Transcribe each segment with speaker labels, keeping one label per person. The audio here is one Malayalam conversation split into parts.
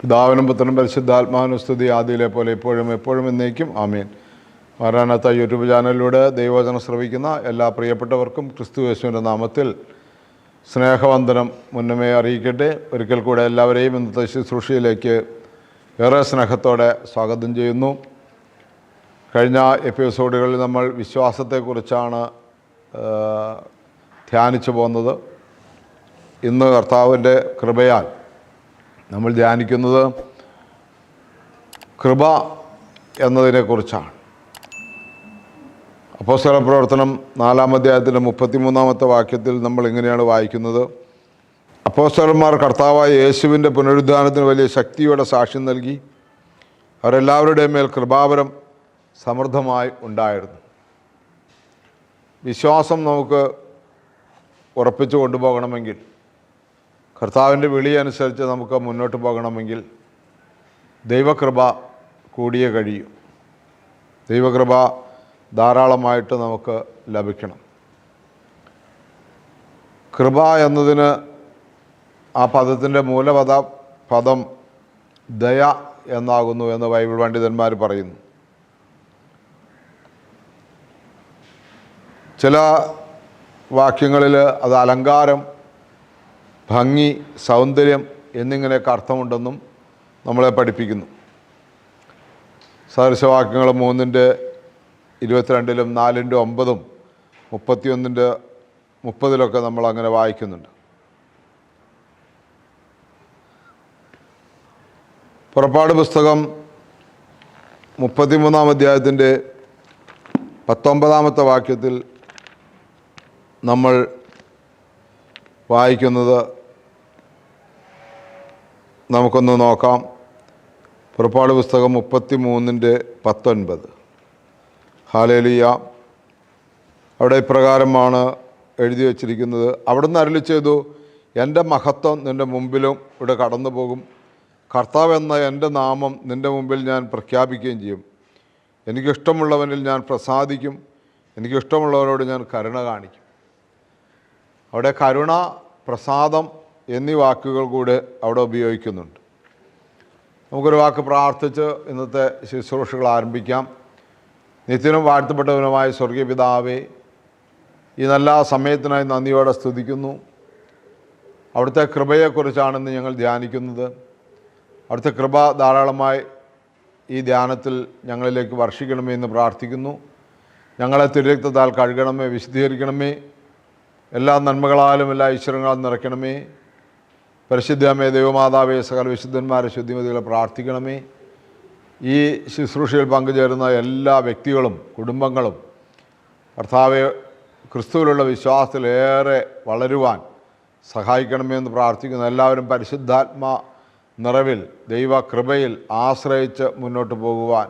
Speaker 1: പിതാവിനും പുത്രനും പരിശുദ്ധാത്മാവിനും സ്തുതി ആദിയിലെ പോലെ ഇപ്പോഴും എപ്പോഴും എന്നേക്കും. ആമീൻ. മാരാനാത്ത യൂട്യൂബ് ചാനലിലൂടെ ദൈവവചനം ശ്രവിക്കുന്ന എല്ലാ പ്രിയപ്പെട്ടവർക്കും ക്രിസ്തു യേശുവിന്റെ നാമത്തിൽ സ്നേഹവന്ദനം മുന്നമേ അറിയിക്കട്ടെ. ഒരിക്കൽ കൂടെ എല്ലാവരെയും ഇന്നത്തെ ശുശ്രൂഷയിലേക്ക് ഏറെ സ്നേഹത്തോടെ സ്വാഗതം ചെയ്യുന്നു. കഴിഞ്ഞ എപ്പിസോഡുകളിൽ നമ്മൾ വിശ്വാസത്തെക്കുറിച്ചാണ് ധ്യാനിച്ചു പോകുന്നത്. ഇന്ന് കർത്താവിന്റെ കൃപയാൽ നമ്മൾ ധ്യാനിക്കുന്നത് കൃപ എന്നതിനെക്കുറിച്ചാണ്. അപ്പോസ്തല പ്രവർത്തനം നാലാം അധ്യായത്തിന്റെ മുപ്പത്തിമൂന്നാമത്തെ വാക്യത്തിൽ നമ്മൾ ഇങ്ങനെയാണ് വായിക്കുന്നത്. അപ്പോസ്തലന്മാർ കർത്താവായ യേശുവിന്റെ പുനരുദ്ധാനത്തിന് വലിയ ശക്തിയുടെ സാക്ഷ്യം നൽകി. അവരെല്ലാവരുടെയും മേൽ കൃപാവരം സമൃദ്ധമായി ഉണ്ടായിരുന്നു. വിശ്വാസം നമുക്ക് ഉറപ്പിച്ചു കൊണ്ടുപോകണമെങ്കിൽ കർത്താവിന്റെ വിളി അനുസരിച്ച് നമുക്ക് മുന്നോട്ട് പോകണമെങ്കിൽ ദൈവകൃപ കൂടിയേ കഴിയും. ദൈവകൃപ ധാരാളമായിട്ട് നമുക്ക് ലഭിക്കണം. കൃപ എന്നതിന് ആ പദത്തിന്റെ മൂലപദ പദം ദയ എന്നാകുന്നു എന്ന് ബൈബിൾ പണ്ഡിതന്മാർ പറയുന്നു. ചില വാക്യങ്ങളിൽ അത് അലങ്കാരം ഭംഗി സൗന്ദര്യം എന്നിങ്ങനെയൊക്കെ അർത്ഥമുണ്ടെന്നും നമ്മളെ പഠിപ്പിക്കുന്നു. സദൃശവാക്യങ്ങൾ മൂന്നിന്റെ ഇരുപത്തിരണ്ടിലും നാലിന്റെ ഒമ്പതും മുപ്പത്തിയൊന്നിന്റെ മുപ്പതിലൊക്കെ നമ്മൾ അങ്ങനെ വായിക്കുന്നുണ്ട്. പുറപ്പാട് പുസ്തകം മുപ്പത്തിമൂന്നാം അധ്യായത്തിന്റെ പത്തൊമ്പതാമത്തെ വാക്യത്തിൽ നമ്മൾ വായിക്കുന്നത് നമുക്കൊന്ന് നോക്കാം. പുറപ്പാട് പുസ്തകം മുപ്പത്തി മൂന്നിന്റെ പത്തൊൻപത്. ഹാലേലിയ. അവിടെ ഇപ്രകാരമാണ് എഴുതി വച്ചിരിക്കുന്നത്. അവിടുന്ന് അരുളി ചെയ്തു എന്റെ മഹത്വം നിന്റെ മുമ്പിലും ഇവിടെ കടന്നു പോകും കർത്താവ് എന്ന എന്റെ നാമം നിന്റെ മുമ്പിൽ ഞാൻ പ്രഖ്യാപിക്കുകയും ചെയ്യും. എനിക്കിഷ്ടമുള്ളവനിൽ ഞാൻ പ്രസാദിക്കും. എനിക്കിഷ്ടമുള്ളവരോട് ഞാൻ കരുണ കാണിക്കും. അവിടെ കരുണ പ്രസാദം എന്നീ വാക്കുകൾ കൂടെ അവിടെ ഉപയോഗിക്കുന്നുണ്ട്. നമുക്കൊരു വാക്ക് പ്രാർത്ഥിച്ച് ഇന്നത്തെ ശുശ്രൂഷകൾ ആരംഭിക്കാം. നിത്യനും വാഴ്ത്തപ്പെട്ടവനുമായ സ്വർഗീയ പിതാവേ ഈ നല്ല സമയത്തിനായി നന്ദിയോടെ സ്തുതിക്കുന്നു. അവിടുത്തെ കൃപയെക്കുറിച്ചാണെന്ന് ഞങ്ങൾ ധ്യാനിക്കുന്നത്. അവിടുത്തെ കൃപ ധാരാളമായി ഈ ധ്യാനത്തിൽ ഞങ്ങളിലേക്ക് വർഷിക്കണമേ എന്ന് പ്രാർത്ഥിക്കുന്നു. ഞങ്ങളെ തിരുരക്തത്താൽ കഴുകണമേ വിശദീകരിക്കണമേ എല്ലാ നന്മകളാലും എല്ലാ ഈശ്വരങ്ങളാലും നിറയ്ക്കണമേ. പരിശുദ്ധമേ ദൈവമാതാവേ സകല വിശുദ്ധന്മാരെ ശുദ്ധിമതികളെ പ്രാർത്ഥിക്കണമേ. ഈ ശുശ്രൂഷയിൽ പങ്കുചേരുന്ന എല്ലാ വ്യക്തികളും കുടുംബങ്ങളും കർത്താവെ ക്രിസ്തുവിലുള്ള വിശ്വാസത്തിലേറെ വളരുവാൻ സഹായിക്കണമേ എന്ന് പ്രാർത്ഥിക്കുന്നു. എല്ലാവരും പരിശുദ്ധാത്മ നിറവിൽ ദൈവകൃപയിൽ ആശ്രയിച്ച് മുന്നോട്ട് പോകുവാൻ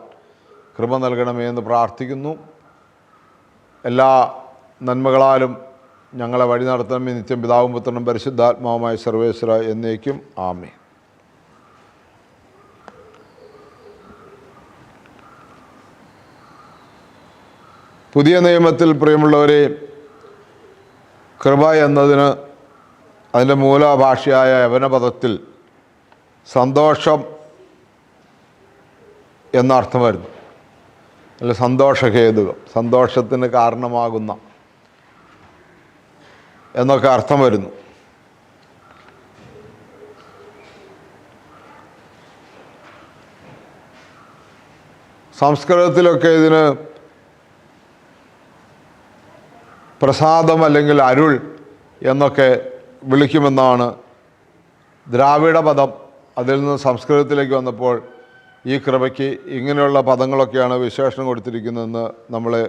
Speaker 1: കൃപ നൽകണമേ എന്ന് പ്രാർത്ഥിക്കുന്നു. എല്ലാ നന്മകളാലും ഞങ്ങളെ വഴി നടത്തണമേ നിത്യം പിതാവും പുത്രനും പരിശുദ്ധാത്മാവുമായ സർവേശ്വര എന്നേക്കും ആമേ പുതിയ നിയമത്തിൽ പ്രിയമുള്ളവരെ കൃപ എന്നതിന് അതിന്റെ മൂലഭാഷയായ യവനപദത്തിൽ സന്തോഷം എന്നർത്ഥം വരുന്നു. അല്ല സന്തോഷഹേതുകം സന്തോഷത്തിന് കാരണമാകുന്ന എന്നൊക്കെ അർത്ഥം വരുന്നു. സംസ്കൃതത്തിലൊക്കെ ഇതിന് പ്രസാദം അല്ലെങ്കിൽ അരുൾ എന്നൊക്കെ വിളിക്കുമെന്നാണ് ദ്രാവിഡ പദം അതിൽ നിന്ന് സംസ്കൃതത്തിലേക്ക് വന്നപ്പോൾ ഈ കൃപയ്ക്ക് ഇങ്ങനെയുള്ള പദങ്ങളൊക്കെയാണ് വിശേഷണം കൊടുത്തിരിക്കുന്നതെന്ന് നമ്മളെ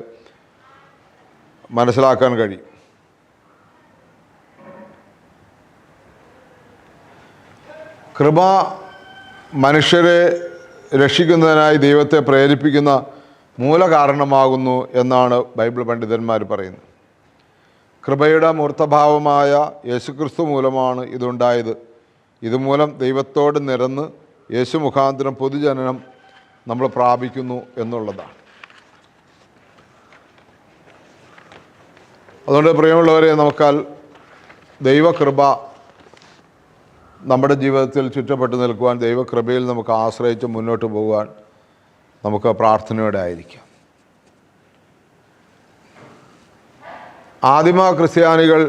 Speaker 1: മനസ്സിലാക്കാൻ കഴിയും. കൃപ മനുഷ്യരെ രക്ഷിക്കുന്നതിനായി ദൈവത്തെ പ്രേരിപ്പിക്കുന്ന മൂലകാരണമാകുന്നു എന്നാണ് ബൈബിൾ പണ്ഡിതന്മാർ പറയുന്നത്. കൃപയുടെ മൂർത്തഭാവമായ യേശുക്രിസ്തു മൂലമാണ് ഇതുണ്ടായത്. ഇതുമൂലം ദൈവത്തോട് നിരന്ന് യേശു മുഖാന്തരം പൊതുജനനം നമ്മൾ പ്രാപിക്കുന്നു എന്നുള്ളതാണ്. അതുകൊണ്ട് പ്രിയമുള്ളവരെ നമുക്കാൽ ദൈവകൃപ നമ്മുടെ ജീവിതത്തിൽ ചുറ്റപ്പെട്ട് നിൽക്കുവാൻ ദൈവകൃപയിൽ നമുക്ക് ആശ്രയിച്ച് മുന്നോട്ട് പോകുവാൻ നമുക്ക് പ്രാർത്ഥനയോടെ ആയിരിക്കാം. ആദിമ ക്രിസ്ത്യാനികൾ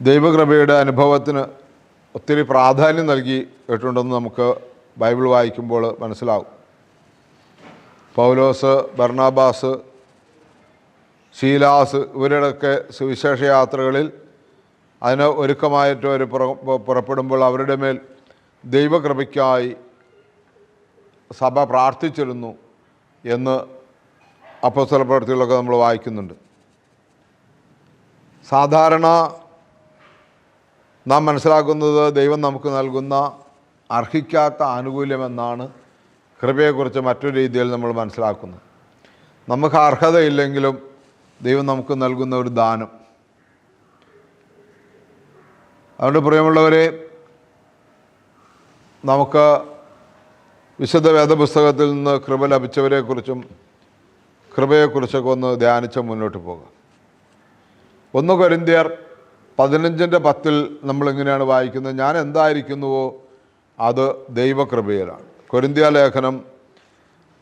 Speaker 1: ദൈവകൃപയുടെ അനുഭവത്തിന് ഒത്തിരി പ്രാധാന്യം നൽകിയിട്ടുണ്ടെന്ന് നമുക്ക് ബൈബിൾ വായിക്കുമ്പോൾ മനസ്സിലാവും. പൗലോസ് ബർണാബാസ് ശീലാസ് ഇവരുടെയൊക്കെ സുവിശേഷ യാത്രകളിൽ അതിന് ഒരുക്കമായിട്ട് അവർ പുറ- പുറപ്പെടുമ്പോൾ അവരുടെ മേൽ ദൈവകൃപയ്ക്കായി സഭ പ്രാർത്ഥിച്ചിരുന്നു എന്ന് അപ്പസ്വല പ്രവൃത്തികളൊക്കെ നമ്മൾ വായിക്കുന്നുണ്ട്. സാധാരണ നാം മനസ്സിലാക്കുന്നത് ദൈവം നമുക്ക് നൽകുന്ന അർഹിക്കാത്ത ആനുകൂല്യമെന്നാണ് കൃപയെക്കുറിച്ച് മറ്റൊരു രീതിയിൽ നമ്മൾ മനസ്സിലാക്കുന്നത്. നമുക്ക് അർഹതയില്ലെങ്കിലും ദൈവം നമുക്ക് നൽകുന്ന ഒരു ദാനം. അതുകൊണ്ട് പ്രിയമുള്ളവരെ നമുക്ക് വിശുദ്ധ വേദപുസ്തകത്തിൽ നിന്ന് കൃപ ലഭിച്ചവരെക്കുറിച്ചും കൃപയെക്കുറിച്ചൊക്കെ ഒന്ന് ധ്യാനിച്ച് മുന്നോട്ട് പോകാം. ഒന്ന് കൊരിന്ത്യർ പതിനഞ്ചിന്റെ പത്തിൽ നമ്മളിങ്ങനെയാണ് വായിക്കുന്നത്. ഞാൻ എന്തായിരിക്കുന്നുവോ അത് ദൈവകൃപയിലാണ്. കൊരിന്തിയ ലേഖനം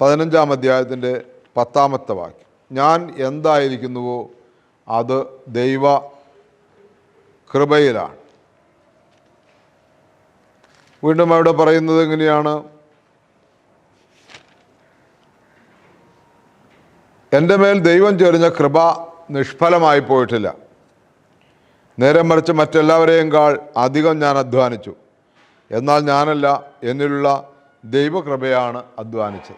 Speaker 1: പതിനഞ്ചാം അധ്യായത്തിന്റെ പത്താമത്തെ വാക്യം. ഞാൻ എന്തായിരിക്കുന്നുവോ അത് ദൈവ കൃപയിലാണ് വീണ്ടും അവിടെ പറയുന്നത് എങ്ങനെയാണ്? എന്റെ മേൽ ദൈവം ചൊരിഞ്ഞ കൃപ നിഷ്ഫലമായി പോയിട്ടില്ല. നേരെ മറിച്ച് മറ്റെല്ലാവരെയും കാൾ അധികം ഞാൻ അധ്വാനിച്ചു. എന്നാൽ ഞാനല്ല എന്നിലുള്ള ദൈവകൃപയാണ് അധ്വാനിച്ചത്.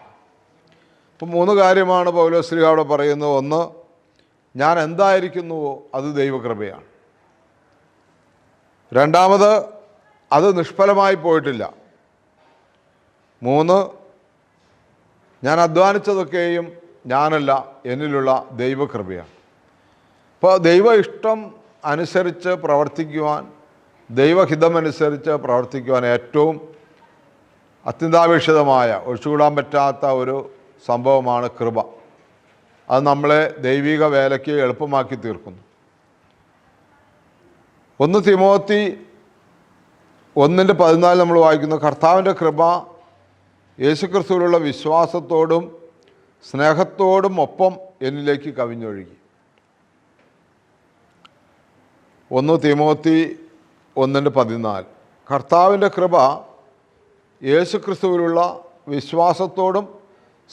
Speaker 1: അപ്പം മൂന്ന് കാര്യമാണ് പൗലോശ്രീ അവിടെ പറയുന്നത്. ഒന്ന് ഞാൻ എന്തായിരിക്കുന്നുവോ അത് ദൈവകൃപയാണ്. രണ്ടാമത് അത് നിഷ്ഫലമായി പോയിട്ടില്ല. മൂന്ന് ഞാൻ അധ്വാനിച്ചതൊക്കെയും ഞാനല്ല എന്നിലുള്ള ദൈവകൃപയാണ്. അപ്പോൾ ദൈവ ഇഷ്ടം അനുസരിച്ച് പ്രവർത്തിക്കുവാൻ ദൈവഹിതമനുസരിച്ച് പ്രവർത്തിക്കുവാൻ ഏറ്റവും അത്യന്താപേക്ഷിതമായ ഒഴിച്ചുകൂടാൻ പറ്റാത്ത ഒരു സംഭവമാണ് കൃപ. അത് നമ്മളെ ദൈവിക വേലയ്ക്ക് എളുപ്പമാക്കി തീർക്കുന്നു. ഒന്ന് തിമോത്തി ഒന്നിന്റെ പതിനാല് നമ്മൾ വായിക്കുന്നു. കർത്താവിന്റെ കൃപ യേശുക്രിസ്തുവിലുള്ള വിശ്വാസത്തോടും സ്നേഹത്തോടും ഒപ്പം എന്നിലേക്ക് കവിഞ്ഞൊഴുകി. ഒന്ന് തിമോത്തി ഒന്നിന്റെ പതിനാല്. കർത്താവിന്റെ കൃപ യേശുക്രിസ്തുവിലുള്ള വിശ്വാസത്തോടും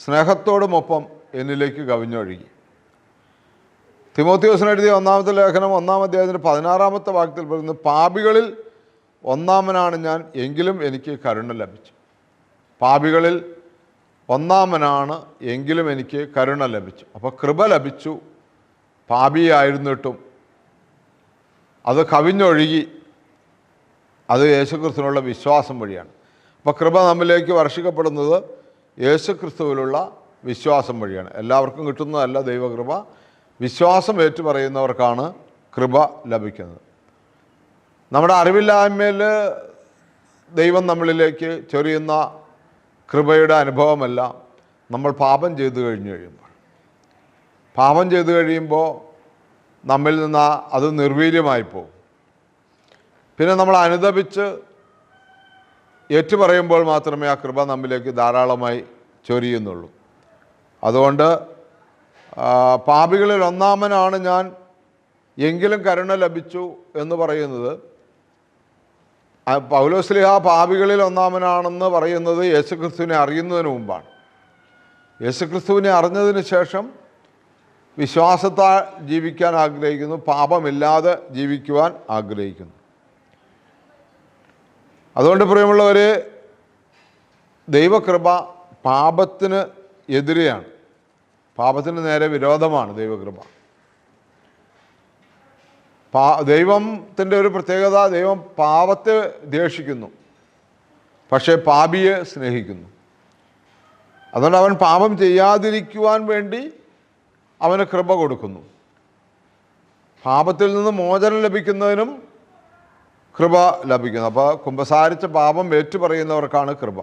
Speaker 1: സ്നേഹത്തോടും ഒപ്പം എന്നിലേക്ക് കവിഞ്ഞൊഴുകി. തിമോത്തിയോസിന് എഴുതിയ ഒന്നാമത്തെ ലേഖനം ഒന്നാം അധ്യായത്തിന്റെ പതിനാറാമത്തെ വാക്യത്തിൽ പറയുന്നത് പാപികളിൽ ഒന്നാമനാണ് ഞാൻ എങ്കിലും എനിക്ക് കരുണ ലഭിച്ചു. പാപികളിൽ ഒന്നാമനാണ് എങ്കിലും എനിക്ക് കരുണ ലഭിച്ചു. അപ്പോൾ കൃപ ലഭിച്ചു. പാപിയായിരുന്നിട്ടും അത് കവിഞ്ഞൊഴുകി അത് യേശുക്രിസ്തുവിനുള്ള വിശ്വാസം വഴിയാണ്. അപ്പോൾ കൃപ നമ്മിലേക്ക് വർഷിക്കപ്പെടുന്നത് യേശുക്രിസ്തുവിലുള്ള വിശ്വാസം വഴിയാണ്. എല്ലാവർക്കും കിട്ടുന്നതല്ല ദൈവകൃപ. വിശ്വാസം ഏറ്റുപറയുന്നവർക്കാണ് കൃപ ലഭിക്കുന്നത്. നമ്മുടെ അറിവില്ലായ്മയിൽ ദൈവം നമ്മളിലേക്ക് ചൊരിയുന്ന കൃപയുടെ അനുഭവമല്ല നമ്മൾ പാപം ചെയ്തു കഴിഞ്ഞു കഴിയുമ്പോൾ. പാപം ചെയ്തു കഴിയുമ്പോൾ നമ്മിൽ നിന്ന് അത് നിർവീര്യമായി പോകും. പിന്നെ നമ്മൾ അനുദപിച്ച് ഏറ്റുപറയുമ്പോൾ മാത്രമേ ആ കൃപ നമ്മിലേക്ക് ധാരാളമായി ചൊരിയുന്നുള്ളൂ. അതുകൊണ്ട് പാപികളിൽ ഒന്നാമനാണ് ഞാൻ. എങ്കിലും കരുണ ലഭിച്ചു എന്ന് പറയുന്നത് പൗലോസ്ലിഹ പാപികളിൽ ഒന്നാമനാണെന്ന് പറയുന്നത് യേശുക്രിസ്തുവിനെ അറിയുന്നതിന് മുമ്പാണ്. യേശുക്രിസ്തുവിനെ അറിഞ്ഞതിന് ശേഷം വിശ്വാസത്താൽ ജീവിക്കാൻ ആഗ്രഹിക്കുന്നു പാപമില്ലാതെ ജീവിക്കുവാൻ ആഗ്രഹിക്കുന്നു. അതുകൊണ്ട് പ്രിയമുള്ളവർ ദൈവകൃപ പാപത്തിന് എതിരെയാണ്. പാപത്തിന് നേരെ വിരോധമാണ് ദൈവകൃപ. പാ ദൈവത്തിന്റെ ഒരു പ്രത്യേകത ദൈവം പാപത്തെ ദേഷിക്കുന്നു പക്ഷേ പാപിയെ സ്നേഹിക്കുന്നു. അതുകൊണ്ട് അവൻ പാപം ചെയ്യാതിരിക്കുവാൻ വേണ്ടി അവന് കൃപ കൊടുക്കുന്നു. പാപത്തിൽ നിന്ന് മോചനം ലഭിക്കുന്നതിനും കൃപ ലഭിക്കുന്നു. അപ്പോൾ കുമ്പസാരിച്ച പാപം ഏറ്റുപറയുന്നവർക്കാണ് കൃപ.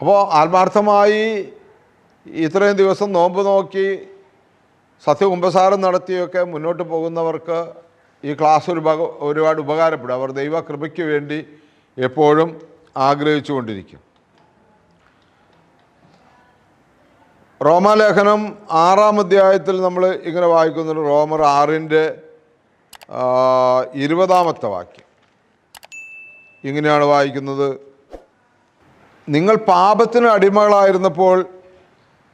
Speaker 1: അപ്പോൾ ആത്മാർത്ഥമായി ഇത്രയും ദിവസം നോമ്പ് നോക്കി സത്യകുമ്പസാരം നടത്തിയൊക്കെ മുന്നോട്ട് പോകുന്നവർക്ക് ഈ ക്ലാസ് ഒരു ഒരുപാട് ഉപകാരപ്പെടും. അവർ ദൈവകൃപയ്ക്ക് വേണ്ടി എപ്പോഴും ആഗ്രഹിച്ചു കൊണ്ടിരിക്കും റോമാലേഖനം ആറാം അധ്യായത്തിൽ നമ്മൾ ഇങ്ങനെ വായിക്കുന്നുണ്ട്. റോമർ ആറിന്റെ ഇരുപതാമത്തെ വാക്യം. ഇങ്ങനെയാണ് വായിക്കുന്നത്. നിങ്ങൾ പാപത്തിന് അടിമകളായിരുന്നപ്പോൾ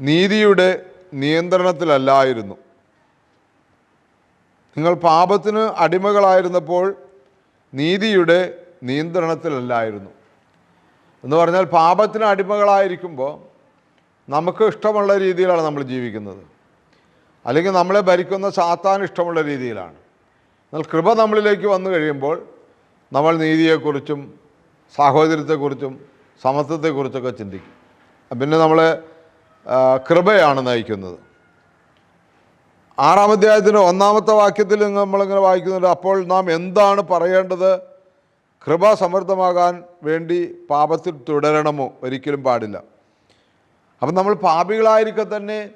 Speaker 1: നീതിയുടെ നിയന്ത്രണത്തിലല്ലായിരുന്നു. നിങ്ങൾ പാപത്തിന് അടിമകളായിരുന്നപ്പോൾ നീതിയുടെ നിയന്ത്രണത്തിലല്ലായിരുന്നു. എന്ന് പറഞ്ഞാൽ പാപത്തിന് അടിമകളായിരിക്കുമ്പോൾ നമുക്ക് ഇഷ്ടമുള്ള രീതിയിലാണ് നമ്മൾ ജീവിക്കുന്നത്. അല്ലെങ്കിൽ നമ്മളെ ഭരിക്കുന്ന സാത്താൻ ഇഷ്ടമുള്ള രീതിയിലാണ്. എന്നാൽ കൃപ നമ്മളിലേക്ക് വന്നു കഴിയുമ്പോൾ നമ്മൾ നീതിയെക്കുറിച്ചും സാഹോദര്യത്തെക്കുറിച്ചും സമത്വത്തെക്കുറിച്ചൊക്കെ ചിന്തിക്കും. പിന്നെ നമ്മളെ ആ, കൃപയാണ് നയിക്കുന്നത്. ആറാം അധ്യായത്തിന്റെ ഒന്നാമത്തെ വാക്യത്തിൽ നമ്മളിങ്ങനെ വായിക്കുന്നുണ്ട് അപ്പോൾ നാം എന്താണ് പറയേണ്ടത്? കൃപ സമൃദ്ധമാകാൻ വേണ്ടി പാപത്തിൽ തുടരണമോ? ഒരിക്കലും പാടില്ല. അപ്പം നമ്മൾ പാപികളായിരിക്കെ തന്നെ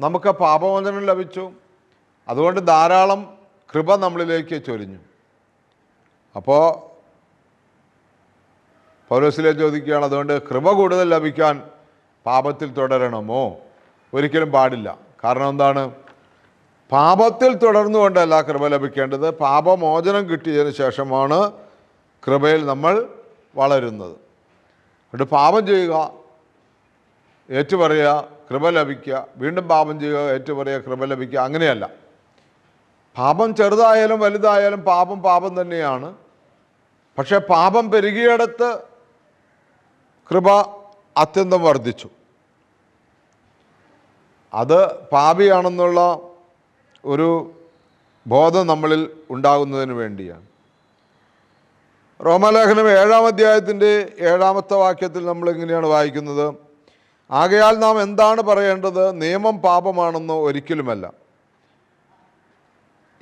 Speaker 1: നമുക്ക് പാപമോചനം ലഭിച്ചു. അതുകൊണ്ട് ധാരാളം കൃപ നമ്മളിലേക്ക് ചൊരിഞ്ഞു. അപ്പോൾ പൗലോസിലെ ചോദിക്കുകയാണ് അതുകൊണ്ട് കൃപ കൂടുതൽ ലഭിക്കാൻ പാപത്തിൽ തുടരണമോ? ഒരിക്കലും പാടില്ല. കാരണം എന്താണ്? പാപത്തിൽ തുടർന്നുകൊണ്ടല്ല കൃപ ലഭിക്കേണ്ടത്. പാപമോചനം കിട്ടിയതിന് ശേഷമാണ് കൃപയിൽ നമ്മൾ വളരുന്നത്. അതുകൊണ്ട് പാപം ചെയ്യുക ഏറ്റുപറയുക കൃപ ലഭിക്കുക വീണ്ടും പാപം ചെയ്യുക ഏറ്റുപറയുക കൃപ ലഭിക്കുക അങ്ങനെയല്ല. പാപം ചെറുതായാലും വലുതായാലും പാപം പാപം തന്നെയാണ്. പക്ഷേ പാപം പെരുകിയിടത്ത് കൃപ അത്യന്തം വർദ്ധിച്ചു. അത് പാപിയാണെന്നുള്ള ഒരു ബോധം നമ്മളിൽ ഉണ്ടാകുന്നതിന് വേണ്ടിയാണ്. റോമാലേഖനം ഏഴാം അധ്യായത്തിന്റെ ഏഴാമത്തെ വാക്യത്തിൽ നമ്മൾ ഇങ്ങനെയാണ് വായിക്കുന്നത്? ആകയാൽ നാം എന്താണ് പറയേണ്ടത്? നിയമം പാപമാണെന്ന് ഒരിക്കലുമല്ല.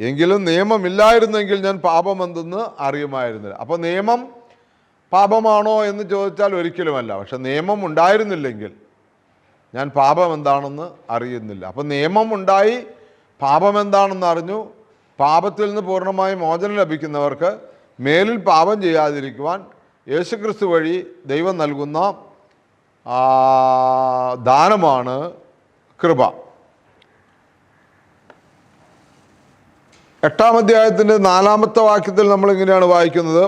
Speaker 1: എങ്കിലും നിയമമില്ലായിരുന്നെങ്കിൽ ഞാൻ പാപമെന്തെന്ന് അറിയുമായിരുന്നില്ല. അപ്പോൾ നിയമം പാപമാണോ എന്ന് ചോദിച്ചാൽ ഒരിക്കലുമല്ല. പക്ഷെ നിയമം ഉണ്ടായിരുന്നില്ലെങ്കിൽ ഞാൻ പാപം എന്താണെന്ന് അറിയുന്നില്ല. അപ്പം നിയമം ഉണ്ടായി പാപം എന്താണെന്ന് അറിഞ്ഞു. പാപത്തിൽ നിന്ന് പൂർണമായി മോചനം ലഭിക്കുന്നവർക്ക് മേലിൽ പാപം ചെയ്യാതിരിക്കുവാൻ യേശുക്രിസ്തു വഴി ദൈവം നൽകുന്ന ദാനമാണ് കൃപ. എട്ടാം അധ്യായത്തിന്റെ നാലാമത്തെ വാക്യത്തിൽ നമ്മളിങ്ങനെയാണ് വായിക്കുന്നത്.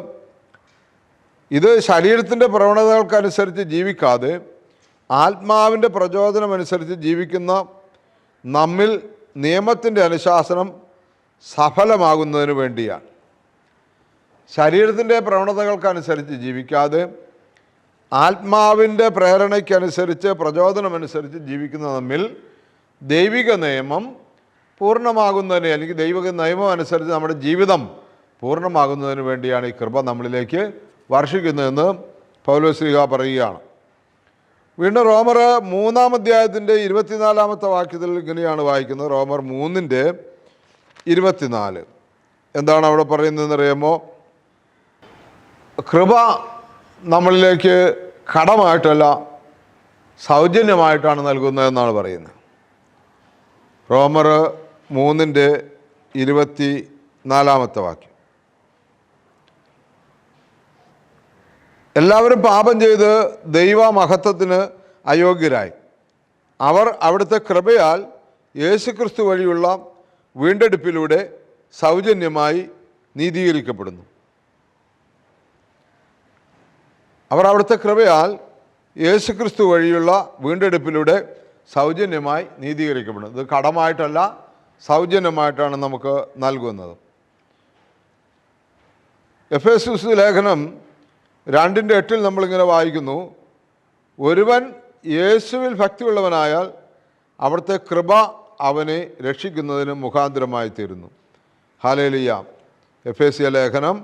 Speaker 1: ഇത് ശരീരത്തിന്റെ പ്രവണതകൾക്കനുസരിച്ച് ജീവിക്കാതെ ആത്മാവിന്റെ പ്രചോദനമനുസരിച്ച് ജീവിക്കുന്ന നമ്മിൽ നിയമത്തിന്റെ അനുശാസനം സഫലമാകുന്നതിന് വേണ്ടിയാണ്. ശരീരത്തിന്റെ പ്രവണതകൾക്കനുസരിച്ച് ജീവിക്കാതെ ആത്മാവിന്റെ പ്രേരണയ്ക്കനുസരിച്ച് പ്രചോദനമനുസരിച്ച് ജീവിക്കുന്ന തമ്മിൽ ദൈവിക നിയമം പൂർണമാകുന്നതിന് അല്ലെങ്കിൽ ദൈവിക നിയമം അനുസരിച്ച് നമ്മുടെ ജീവിതം പൂർണമാകുന്നതിന് വേണ്ടിയാണ് ഈ കൃപ നമ്മളിലേക്ക് വർഷിക്കുന്നതെന്ന് പൗലോശ്രീക പറയുകയാണ്. വീണ്ടും റോമർ മൂന്നാം അധ്യായത്തിന്റെ ഇരുപത്തിനാലാമത്തെ വാക്യത്തിൽ ഇങ്ങനെയാണ് വായിക്കുന്നത്. റോമർ മൂന്നിന്റെ ഇരുപത്തിനാല്. എന്താണ് അവിടെ പറയുന്നതെന്ന് അറിയാമോ കൃപ നമ്മളിലേക്ക് കടമായിട്ടല്ല സൗജന്യമായിട്ടാണ് നൽകുന്നതെന്നാണ് പറയുന്നത്. റോമർ മൂന്നിന്റെ ഇരുപത്തി നാലാമത്തെ വാക്യം. എല്ലാവരും പാപം ചെയ്ത് ദൈവ മഹത്വത്തിന് അയോഗ്യരായി. അവർ അവിടുത്തെ കൃപയാൽ യേശുക്രിസ്തു വഴിയുള്ള വീണ്ടെടുപ്പിലൂടെ സൗജന്യമായി നീതീകരിക്കപ്പെടുന്നു. അവർ അവിടുത്തെ കൃപയാൽ യേശുക്രിസ്തു വഴിയുള്ള വീണ്ടെടുപ്പിലൂടെ സൗജന്യമായി നീതീകരിക്കപ്പെടുന്നു. ഇത് കടമായിട്ടല്ല സൗജന്യമായിട്ടാണ് നമുക്ക് നൽകുന്നത്. എഫ് എസ് ലേഖനം രണ്ടിന്റെ എട്ടിൽ നമ്മളിങ്ങനെ വായിക്കുന്നു ഒരുവൻ യേശുവിൽ ഭക്തിയുള്ളവനായാൽ അവിടുത്തെ കൃപ അവനെ രക്ഷിക്കുന്നതിന് മുഖാന്തരമായി തീരുന്നു. ഹാലേലിയ എഫ് എ സി ലേഖനം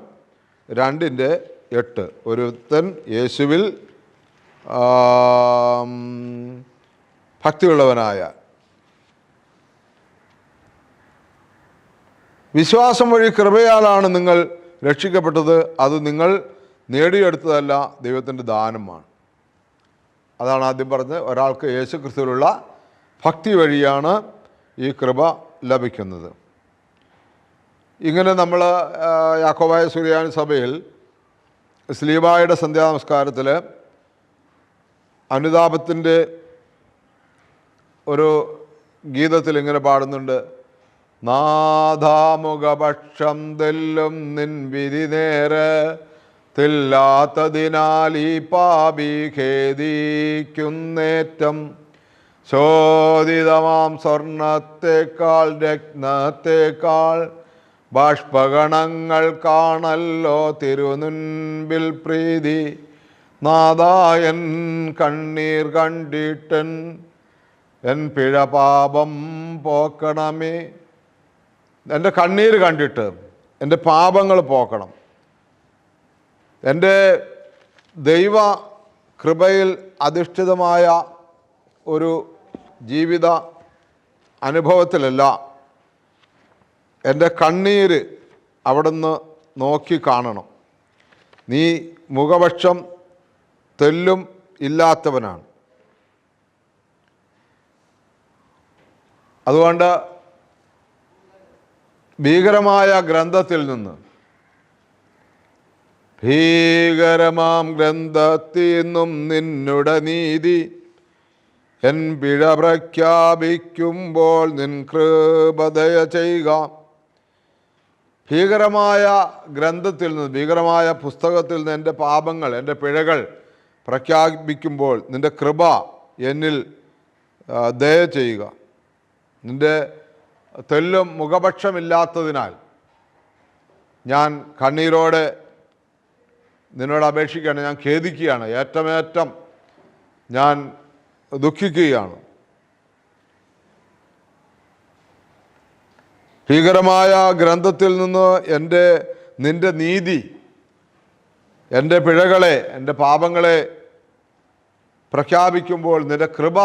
Speaker 1: രണ്ടിന്റെ എട്ട്. ഒരുത്തൻ യേശുവിൽ ഭക്തിയുള്ളവനായ വിശ്വാസം വഴി കൃപയാലാണ് നിങ്ങൾ രക്ഷിക്കപ്പെട്ടത് അത് നിങ്ങൾ നേടിയെടുത്തതല്ല ദൈവത്തിന്റെ ദാനമാണ്. അതാണ് ആദ്യം പറഞ്ഞത്. ഒരാൾക്ക് യേശു ക്രിസ്തുവിലുള്ള ഭക്തി വഴിയാണ് ഈ കൃപ ലഭിക്കുന്നത്. ഇങ്ങനെ നമ്മൾ യാക്കോബായ സുറിയാനി സഭയിൽ സ്ലീബായുടെ സന്ധ്യാനമസ്കാരത്തിൽ അനുതാപത്തിന്റെ ഒരു ഗീതത്തിൽ ഇങ്ങനെ പാടുന്നുണ്ട്. നാഥാമുഖപക്ഷം തെല്ലും നിൻ വിധി നേരെ തില്ലാത്തതിനാൽ ഈ പാപി ഖേദിക്കുന്നേറ്റം. ശോധിതമാം സ്വർണത്തേക്കാൾ രത്നത്തേക്കാൾ ബാഷ്പഗണങ്ങൾ കാണല്ലോ തിരുനുൻപിൽ പ്രീതി. നാദായൻ കണ്ണീർ കണ്ടിട്ടൻ എൻ പിഴ പാപം പോക്കണമേ. എന്റെ കണ്ണീർ കണ്ടിട്ട് എന്റെ പാപങ്ങൾ പോക്കണം. എന്റെ ദൈവ കൃപയിൽ അധിഷ്ഠിതമായ ഒരു ജീവിത അനുഭവത്തിലല്ല എന്റെ കണ്ണീര് അവിടുന്ന് നോക്കി കാണണം. നീ മുഖപക്ഷം തെല്ലും ഇല്ലാത്തവനാണ്. അതുകൊണ്ട് ഭീകരമായ ഗ്രന്ഥത്തിൽ നിന്ന് ഭീകരമാം ഗ്രന്ഥത്തിന്നും നിന്നുടെ നീതി എൻ പിഴ പ്രഖ്യാപിക്കുമ്പോൾ നിൻ കൃപതയ ചെയ്യുക. ഭീകരമായ ഗ്രന്ഥത്തിൽ നിന്ന് ഭീകരമായ പുസ്തകത്തിൽ നിന്ന് എന്റെ പാപങ്ങൾ എന്റെ പിഴകൾ പ്രഖ്യാപിക്കുമ്പോൾ നിന്റെ കൃപ എന്നിൽ ദയ ചെയ്യുക. നിന്റെ തെല്ലും മുഖപക്ഷമില്ലാത്തതിനാൽ ഞാൻ കണ്ണീരോടെ നിന്നോട് അപേക്ഷിക്കുകയാണ്. ഞാൻ ഖേദിക്കുകയാണ്. ഏറ്റമേറ്റം ഞാൻ ദുഃഖിക്കുകയാണ്. ഭീകരമായ ഗ്രന്ഥത്തിൽ നിന്ന് എന്റെ നിന്റെ നീതി എന്റെ പിഴകളെ എന്റെ പാപങ്ങളെ പ്രഖ്യാപിക്കുമ്പോൾ നിന്റെ കൃപ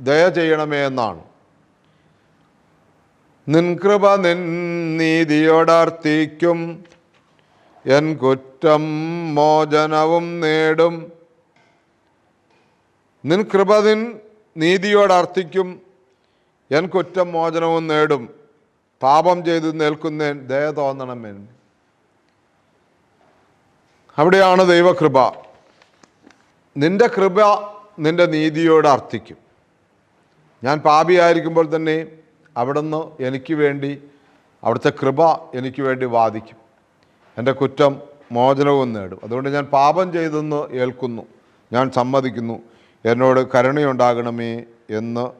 Speaker 1: ദയ ചെയ്യണമേ എന്നാണ്. നിൻകൃപ നിൻ നീതിയോടർത്തിക്കും. എൻ കുറ്റം മോചനവും നേടും. നിൻ കൃപതിൻ നീതിയോട് അർത്ഥിക്കും. എൻ കുറ്റം മോചനവും നേടും. പാപം ചെയ്ത് നിൽക്കുന്നേൻ ദയ തോന്നണമെൻ. അവിടെയാണ് ദൈവകൃപ. നിന്റെ കൃപ നിന്റെ നീതിയോട് അർത്ഥിക്കും. ഞാൻ പാപിയായിരിക്കുമ്പോൾ തന്നെ അവിടുന്ന് എനിക്ക് വേണ്ടി അവിടുത്തെ കൃപ എനിക്ക് വേണ്ടി വാദിക്കും. എന്റെ കുറ്റം മോചനവും നേടും. അതുകൊണ്ട് ഞാൻ പാപം ചെയ്തെന്ന് ഏൽക്കുന്നു. ഞാൻ സമ്മതിക്കുന്നു. എന്നോട് കരുണയുണ്ടാകണമേ എന്ന്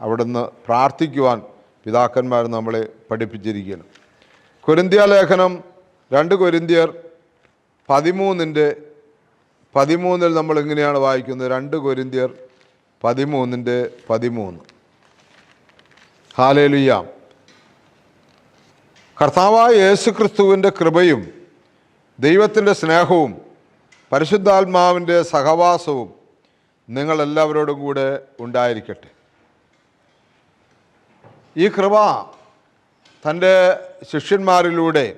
Speaker 1: അവിടുന്ന് പ്രാർത്ഥിക്കുവാൻ പിതാക്കന്മാർ നമ്മളെ പഠിപ്പിച്ചിരിക്കുകയാണ് കൊരിന്ത്യ ലേഖനം രണ്ട് കൊരിന്ത്യർ പതിമൂന്നിന്റെ പതിമൂന്നിൽ നമ്മൾ എങ്ങനെയാണ് വായിക്കുന്നത്? രണ്ട് കൊരിന്ത്യർ പതിമൂന്നിന്റെ പതിമൂന്ന്. ഹാലേലുയ്യ കർത്താവായ യേശു ക്രിസ്തുവിന്റെ കൃപയും ദൈവത്തിന്റെ സ്നേഹവും പരിശുദ്ധാത്മാവിന്റെ സഹവാസവും നിങ്ങളെല്ലാവരോടും കൂടെ ഉണ്ടായിരിക്കട്ടെ. ഈ കൃപ തന്റെ ശിഷ്യന്മാരിലൂടെ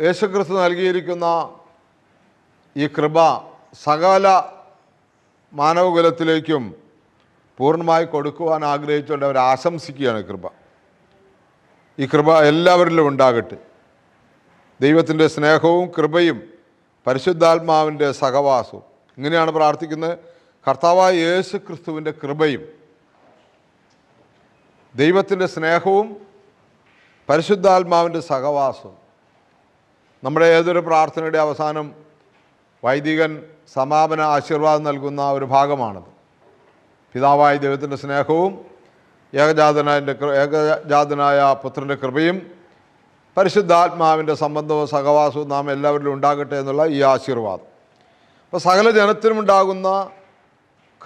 Speaker 1: യേശുക്രിസ്തു നൽകിയിരിക്കുന്ന ഈ കൃപ സകല മാനവകുലത്തിലേക്കും പൂർണമായി കൊടുക്കുവാൻ ആഗ്രഹിച്ചുകൊണ്ട് അവർ ആശംസിക്കുകയാണ് കൃപ. ഈ കൃപ എല്ലാവരിലും ഉണ്ടാകട്ടെ. ദൈവത്തിന്റെ സ്നേഹവും കൃപയും പരിശുദ്ധാത്മാവിന്റെ സഹവാസവും. ഇങ്ങനെയാണ് പ്രാർത്ഥിക്കുന്നത്. കർത്താവായ യേശു ക്രിസ്തുവിന്റെ കൃപയും ദൈവത്തിന്റെ സ്നേഹവും പരിശുദ്ധാത്മാവിന്റെ സഹവാസവും. നമ്മുടെ ഏതൊരു പ്രാർത്ഥനയുടെ അവസാനം വൈദികൻ സമാപന ആശീർവാദം നൽകുന്ന ഒരു ഭാഗമാണത്. പിതാവായ ദൈവത്തിന്റെ സ്നേഹവും ഏകജാതനായ ഏകജാതനായ പുത്രന്റെ കൃപയും പരിശുദ്ധാത്മാവിന്റെ സംബന്ധവും സഹവാസവും നാം എല്ലാവരിലും ഉണ്ടാകട്ടെ എന്നുള്ള ഈ ആശീർവാദം. അപ്പോൾ സകല ജനത്തിനുമുണ്ടാകുന്ന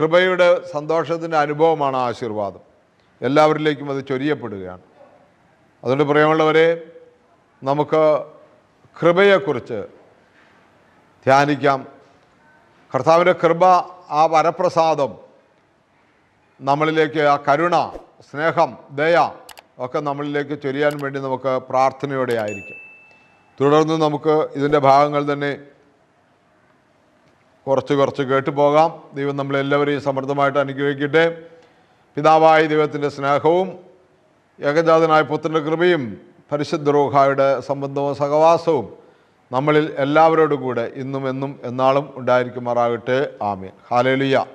Speaker 1: കൃപയുടെ സന്തോഷത്തിന്റെ അനുഭവമാണ് ആശീർവാദം. എല്ലാവരിലേക്കും അത് ചൊരിയപ്പെടുകയാണ്. അതുകൊണ്ട് പ്രിയമുള്ളവരെ നമുക്ക് കൃപയെക്കുറിച്ച് ധ്യാനിക്കാം. കർത്താവിന്റെ കൃപ ആ വരപ്രസാദം നമ്മളിലേക്ക് ആ കരുണ സ്നേഹം ദയ ഒക്കെ നമ്മളിലേക്ക് ചൊരിയാൻ വേണ്ടി നമുക്ക് പ്രാർത്ഥനയോടെ ആയിരിക്കും. തുടർന്ന് നമുക്ക് ഇതിന്റെ ഭാഗങ്ങൾ തന്നെ കുറച്ച് കുറച്ച് കേട്ടു പോകാം. ദൈവം നമ്മളെല്ലാവരെയും സമൃദ്ധമായിട്ട് അനുഗ്രഹിക്കട്ടെ. പിതാവായ ദൈവത്തിന്റെ സ്നേഹവും ഏകജാതനായ പുത്രന്റെ കൃപയും പരിശുദ്ധ റോഹായുടെ സംബന്ധവും സഹവാസവും നമ്മളിൽ എല്ലാവരോടും കൂടെ ഇന്നും എന്നും എന്നാളും ഉണ്ടായിരിക്കുമാറാകട്ടെ. ആമേൻ. ഹാലേലുയ്യ